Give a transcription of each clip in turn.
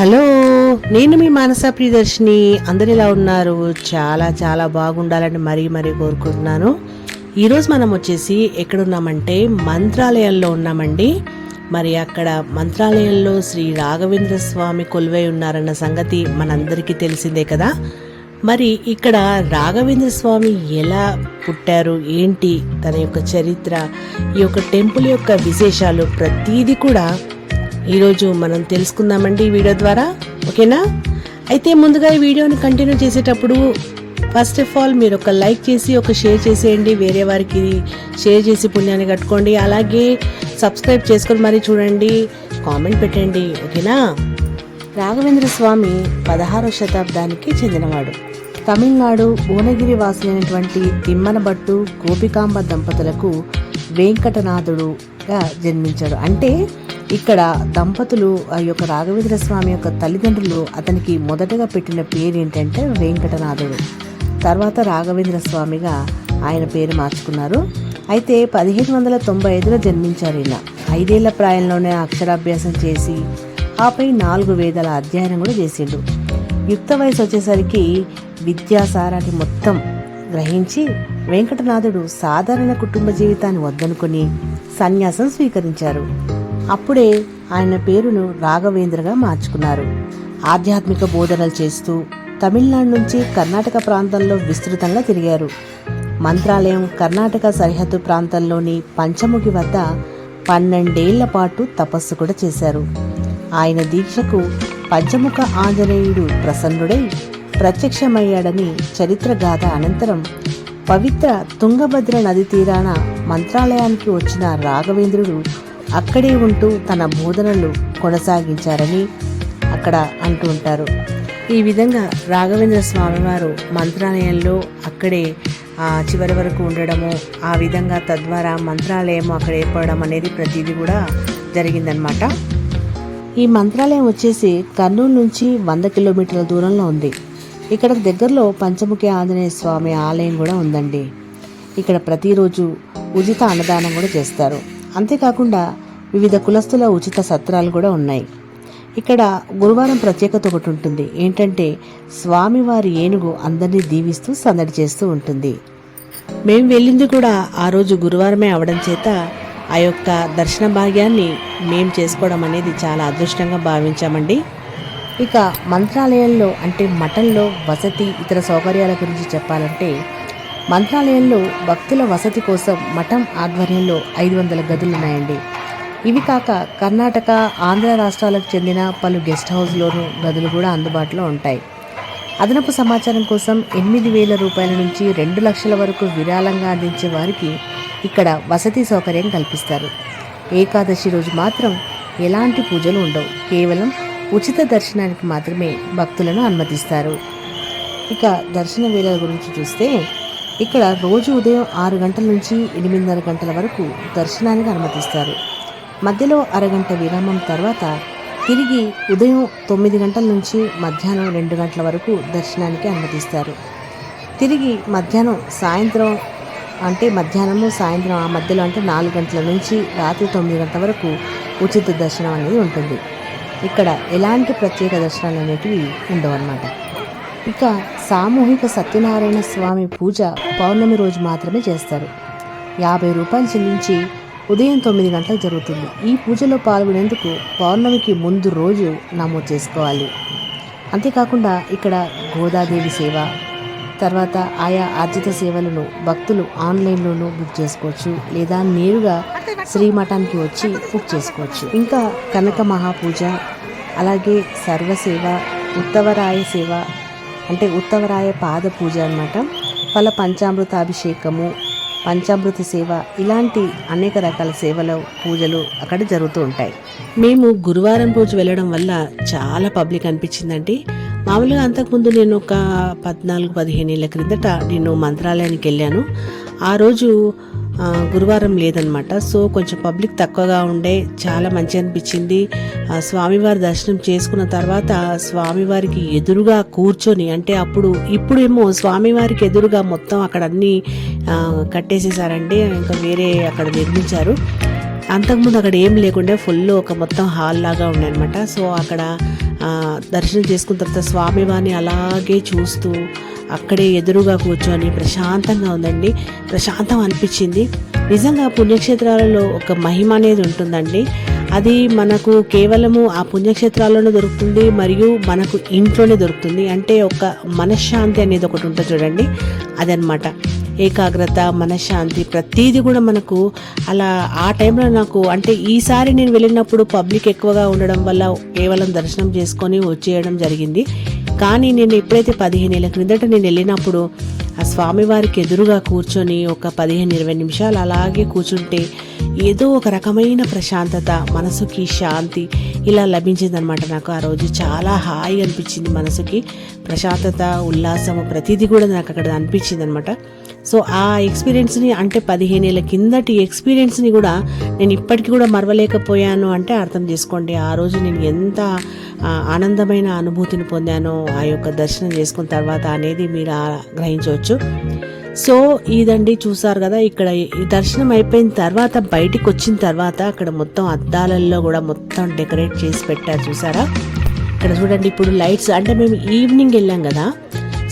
Hello నేను మీ మానస ప్రియదర్శిని. అందరు ఎలా ఉన్నారు? చాలా చాలా బాగుండాలని మరీ మరీ కోరుకుంటున్నాను. ఈరోజు మనం వచ్చేసి ఎక్కడున్నామంటే మంత్రాలయంలో ఉన్నామండి. మరి అక్కడ మంత్రాలయంలో శ్రీ రాఘవేంద్ర స్వామి కొలువై ఉన్నారన్న సంగతి మనందరికీ తెలిసిందే కదా. మరి ఇక్కడ రాఘవేంద్ర స్వామి ఎలా పుట్టారు? ఏంటి తన యొక్క చరిత్ర ఈ యొక్క టెంపుల్ యొక్క విశేషాలు ప్రతీది కూడా ఈరోజు మనం తెలుసుకుందామండి ఈ వీడియో ద్వారా ఓకేనా? అయితే ముందుగా ఈ వీడియోని కంటిన్యూ చేసేటప్పుడు ఫస్ట్ ఆఫ్ ఆల్ మీరు ఒక లైక్ చేసి ఒక షేర్ చేసేయండి వేరే వారికి షేర్ చేసి పుణ్యాన్ని కట్టుకోండి. అలాగే సబ్స్క్రైబ్ చేసుకొని మరీ చూడండి కామెంట్ పెట్టండి ఓకేనా? రాఘవేంద్ర స్వామి పదహారవ శతాబ్దానికి చెందినవాడు. తమిళనాడు భువనగిరి వాసులైనటువంటి తిమ్మన భట్టు గోపికాంబ దంపతులకు వెంకటనాథుడుగా జన్మించాడు. అంటే ఇక్కడ దంపతులు ఆ యొక్క రాఘవేంద్ర స్వామి యొక్క తల్లిదండ్రులు అతనికి మొదటగా పెట్టిన పేరు ఏంటంటే వెంకటనాథుడు. తర్వాత రాఘవేంద్ర స్వామిగా ఆయన పేరు మార్చుకున్నారు. అయితే పదిహేను వందల తొంభై ఐదులో జన్మించారు ఈయన. ఐదేళ్ళ ప్రాయంలోనే అక్షరాభ్యాసం చేసి ఆపై నాలుగు వేదాల అధ్యయనం కూడా చేసిండు. యుక్త వయసు వచ్చేసరికి విద్యాసారాన్ని మొత్తం గ్రహించి వెంకటనాథుడు సాధారణ కుటుంబ జీవితాన్ని వద్దనుకొని సన్యాసం స్వీకరించారు. అప్పుడే ఆయన పేరును రాఘవేంద్రగా మార్చుకున్నారు. ఆధ్యాత్మిక బోధనలు చేస్తూ తమిళనాడు నుంచి కర్ణాటక ప్రాంతంలో విస్తృతంగా తిరిగారు. మంత్రాలయం కర్ణాటక సరిహద్దు ప్రాంతంలోని పంచముఖి వద్ద పన్నెండేళ్ళ పాటు తపస్సు కూడా చేశారు. ఆయన దీక్షకు పంచముఖ ఆంజనేయుడు ప్రసన్నుడై ప్రత్యక్షమయ్యాడని చరిత్ర గాథ అనంతరం పవిత్ర తుంగభద్ర నది తీరాన మంత్రాలయానికి వచ్చిన రాఘవేంద్రుడు అక్కడే ఉంటూ తన బోధనలు కొనసాగించారని అక్కడ అంటూ ఉంటారు. ఈ విధంగా రాఘవేంద్ర స్వామివారు మంత్రాలయంలో అక్కడే చివరి వరకు ఉండడము ఆ విధంగా తద్వారా మంత్రాలయం అక్కడ ఏర్పడడం అనేది ప్రతిదీ కూడా జరిగిందనమాట ఈ మంత్రాలయం వచ్చేసి కర్నూలు నుంచి వంద కిలోమీటర్ల దూరంలో ఉంది. ఇక్కడ దగ్గరలో పంచముఖి ఆంజనేయ స్వామి ఆలయం కూడా ఉందండి. ఇక్కడ ప్రతిరోజు ఉచిత అన్నదానం కూడా చేస్తారు. అంతేకాకుండా వివిధ కులస్తుల ఉచిత సత్రాలు కూడా ఉన్నాయి. ఇక్కడ గురువారం ప్రత్యేకత ఒకటి ఉంటుంది. ఏంటంటే స్వామివారి ఏనుగు అందరినీ దీవిస్తూ సందడి చేస్తూ ఉంటుంది. మేము వెళ్ళింది కూడా ఆ రోజు గురువారమే అవడం చేత ఆ యొక్క దర్శన భాగ్యాన్ని మేము చేసుకోవడం అనేది చాలా అదృష్టంగా భావించామండి. ఇక మంత్రాలయంలో అంటే మఠంలో వసతి ఇతర సౌకర్యాల గురించి చెప్పాలంటే మంత్రాలయంలో భక్తుల వసతి కోసం మఠం ఆధ్వర్యంలో ఐదు వందల గదులు ఉన్నాయండి. ఇవి కాక కర్ణాటక ఆంధ్ర రాష్ట్రాలకు చెందిన పలు గెస్ట్ హౌస్లోనూ గదులు కూడా అందుబాటులో ఉంటాయి. అదనపు సమాచారం కోసం ఎనిమిది వేల రూపాయల నుంచి రెండు లక్షల వరకు విరాళంగా అందించే వారికి ఇక్కడ వసతి సౌకర్యం కల్పిస్తారు. ఏకాదశి రోజు మాత్రం ఎలాంటి పూజలు ఉండవు. కేవలం ఉచిత దర్శనానికి మాత్రమే భక్తులను అనుమతిస్తారు. ఇక దర్శన వేళల గురించి చూస్తే ఇక్కడ రోజు ఉదయం ఆరు గంటల నుంచి ఎనిమిదిన్నర గంటల వరకు దర్శనానికి అనుమతిస్తారు. మధ్యలో అరగంట విరామం తర్వాత తిరిగి ఉదయం తొమ్మిది గంటల నుంచి మధ్యాహ్నం రెండు గంటల వరకు దర్శనానికి అనుమతిస్తారు. తిరిగి మధ్యాహ్నం సాయంత్రం అంటే మధ్యాహ్నము సాయంత్రం ఆ మధ్యలో అంటే నాలుగు గంటల నుంచి రాత్రి తొమ్మిది గంటల వరకు ఉచిత దర్శనం అనేది ఉంటుంది. ఇక్కడ ఎలాంటి ప్రత్యేక దర్శనాలు అనేటివి ఉండవన్నమాట. ఇక సామూహిక సత్యనారాయణ స్వామి పూజ పౌర్ణమి రోజు మాత్రమే చేస్తారు. యాభై రూపాయలు చెల్లించి ఉదయం తొమ్మిది గంటలకు జరుగుతుంది. ఈ పూజలో పాల్గొనేందుకు పౌర్ణమికి ముందు రోజు నమోదు చేసుకోవాలి. అంతేకాకుండా ఇక్కడ గోదాదేవి సేవ తర్వాత ఆయా ఆర్జిత సేవలను భక్తులు ఆన్లైన్లోనూ బుక్ చేసుకోవచ్చు లేదా నేరుగా శ్రీమఠానికి వచ్చి బుక్ చేసుకోవచ్చు. ఇంకా కనక మహాపూజ అలాగే సర్వసేవ ఉత్తవరాయ సేవ అంటే ఉత్తవరాయ పాద పూజ అన్నమాట. పంచామృత పంచామృతాభిషేకము పంచామృత సేవ ఇలాంటి అనేక రకాల సేవలు పూజలు అక్కడ జరుగుతూ ఉంటాయి. మేము గురువారం రోజు వెళ్ళడం వల్ల చాలా పబ్లిక్ అనిపించిందండి. మామూలుగా అంతకుముందు నేను ఒక పద్నాలుగు పదిహేను ఏళ్ళ క్రిందట నేను మంత్రాలయానికి వెళ్ళాను. ఆ రోజు గురువారం లేదనమాట సో కొంచెం పబ్లిక్ తక్కువగా ఉండే చాలా మంచి అనిపించింది. ఆ, స్వామివారి దర్శనం చేసుకున్న తర్వాత స్వామివారికి ఎదురుగా కూర్చొని అంటే అప్పుడు ఇప్పుడేమో స్వామివారికి ఎదురుగా మొత్తం అక్కడ అన్నీ కట్టేసేసారండి ఇంకా వేరే అక్కడ నిర్మించారు. అంతకుముందు అక్కడ ఏం లేకుండా ఫుల్ ఒక మొత్తం హాల్ లాగా ఉండనమాట సో అక్కడ దర్శనం చేసుకున్న తర్వాత స్వామివారిని అలాగే చూస్తూ అక్కడే ఎదురుగా కూర్చొని ప్రశాంతంగా ఉందండి. ప్రశాంతం అనిపించింది. నిజంగా పుణ్యక్షేత్రాలలో ఒక మహిమ అనేది ఉంటుందండి. అది మనకు కేవలము ఆ పుణ్యక్షేత్రాల్లోనే దొరుకుతుంది మరియు మనకు ఇంట్లోనే దొరుకుతుంది. అంటే ఒక మనశ్శాంతి అనేది ఒకటి ఉంటుంది చూడండి. అదనమాట. ఏకాగ్రత మనశ్శాంతి ప్రతిదీ కూడా మనకు అలా ఆ టైంలో నాకు అంటే ఈసారి నేను వెళ్ళినప్పుడు పబ్లిక్ ఎక్కువగా ఉండడం వల్ల కేవలం దర్శనం చేసుకొని వచ్చేయడం జరిగింది. కానీ నేను ఎప్పుడైతే పదిహేను ఏళ్ళ క్రిందట నేను వెళ్ళినప్పుడు ఆ స్వామివారికి ఎదురుగా కూర్చొని ఒక పదిహేను ఇరవై నిమిషాలు అలాగే కూర్చుంటే ఏదో ఒక రకమైన ప్రశాంతత మనసుకి శాంతి ఇలా లభించిందనమాట నాకు ఆ రోజు. చాలా హాయిగా అనిపించింది మనసుకి. ప్రశాంతత ఉల్లాసము ప్రతిదీ కూడా నాకు అక్కడ అనిపించింది అనమాట సో ఆ ఎక్స్పీరియన్స్ని అంటే పదిహేను ఏళ్ళ కిందటి ఎక్స్పీరియన్స్ని కూడా నేను ఇప్పటికీ కూడా మరవలేకపోయాను అంటే అర్థం చేసుకోండి. ఆ రోజు నేను ఎంత ఆనందమైన అనుభూతిని పొందానో ఆ యొక్క దర్శనం చేసుకున్న తర్వాత అనేది మీరు గ్రహించవచ్చు సో ఇదండి చూసారు కదా ఇక్కడ ఈ దర్శనం అయిపోయిన తర్వాత బయటికి వచ్చిన తర్వాత అక్కడ మొత్తం అద్దాలలో కూడా మొత్తం డెకరేట్ చేసి పెట్టారు చూసారా? ఇక్కడ చూడండి ఇప్పుడు లైట్స్ అంటే మేము ఈవినింగ్ వెళ్ళాం కదా.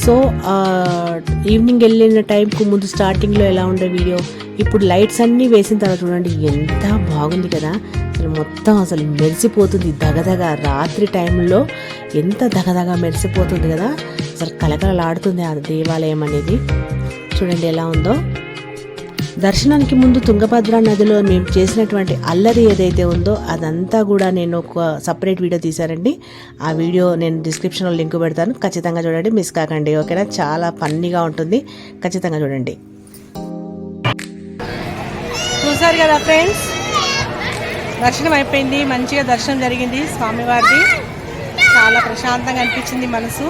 సో ఈవినింగ్ వెళ్ళిన టైంకు ముందు స్టార్టింగ్లో ఎలా ఉండే వీడియో? ఇప్పుడు లైట్స్ అన్నీ వేసిన తర్వాత చూడండి ఎంత బాగుంది కదా. అసలు మొత్తం అసలు మెరిసిపోతుంది దగదగ రాత్రి టైంలో. ఎంత దగదగ మెరిసిపోతుంది కదా. అసలు కలకలలాడుతుంది ఆ దేవాలయం అనేది. చూడండి ఎలా ఉందో. దర్శనానికి ముందు తుంగభద్ర నదిలో మేము చేసినటువంటి అల్లరి ఏదైతే ఉందో అదంతా కూడా నేను ఒక సపరేట్ వీడియో తీశానండి. ఆ వీడియో నేను డిస్క్రిప్షన్లో లింక్ పెడతాను. ఖచ్చితంగా చూడండి మిస్ కాకండి ఓకేనా? చాలా ఫన్నీగా ఉంటుంది. ఖచ్చితంగా చూడండి. చూసారు కదా ఫ్రెండ్స్ దర్శనం అయిపోయింది మంచిగా దర్శనం జరిగింది స్వామివారిది. చాలా ప్రశాంతంగా అనిపించింది మనసు.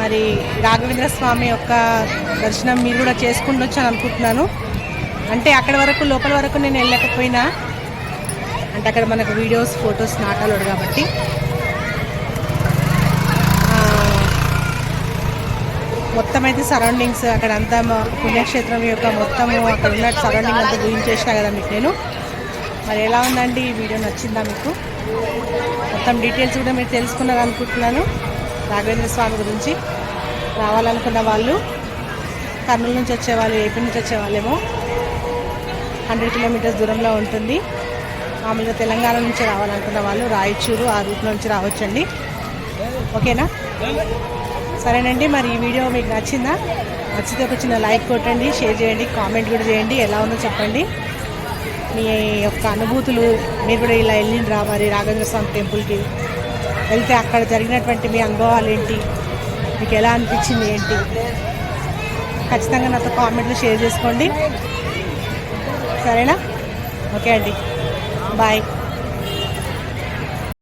మరి రాఘవేంద్ర స్వామి యొక్క దర్శనం మీరు కూడా చేసుకుంటొచ్చు అని అనుకుంటున్నాను. అంటే అక్కడ వరకు లోపల వరకు నేను వెళ్ళకపోయినా అంటే అక్కడ మనకు వీడియోస్ ఫొటోస్ నాటాలోడు కాబట్టి. మొత్తం అయితే సరౌండింగ్స్ అక్కడ అంతా పుణ్యక్షేత్రం యొక్క మొత్తము అక్కడ ఉన్న సరౌండింగ్ అంతా చూపించేసిన కదా మీకు నేను. మరి ఎలా ఉందండి ఈ వీడియో? నచ్చిందా మీకు? మొత్తం డీటెయిల్స్ కూడా మీరు తెలుసుకున్నారు అనుకుంటున్నాను రాఘవేంద్ర స్వామి గురించి రావాలనుకున్న వాళ్ళు కర్నూలు నుంచి వచ్చేవాళ్ళు ఏపీ నుంచి వచ్చేవాళ్ళేమో హండ్రెడ్ కిలోమీటర్స్ దూరంలో ఉంటుంది. మామూలుగా తెలంగాణ నుంచి రావాలనుకున్న వాళ్ళు రాయచూరు ఆ రూట్ నుంచి రావచ్చండి. ఓకేనా? సరేనండి మరి ఈ వీడియో మీకు నచ్చిందా? నచ్చితే ఒక చిన్న లైక్ కొట్టండి షేర్ చేయండి కామెంట్ కూడా చేయండి ఎలా ఉందో చెప్పండి. మీ యొక్క అనుభూతులు మీరు కూడా ఇలా వెళ్ళిండ్రా మరి రాఘవేంద్ర స్వామి టెంపుల్కి? వెళ్తే అక్కడ జరిగినటువంటి మీ అనుభవాలు ఏంటి? మీకు ఎలా అనిపించింది ఏంటి? ఖచ్చితంగా నాతో కామెంట్లు షేర్ చేసుకోండి. సరేనా? ఓకే అండి. బాయ్.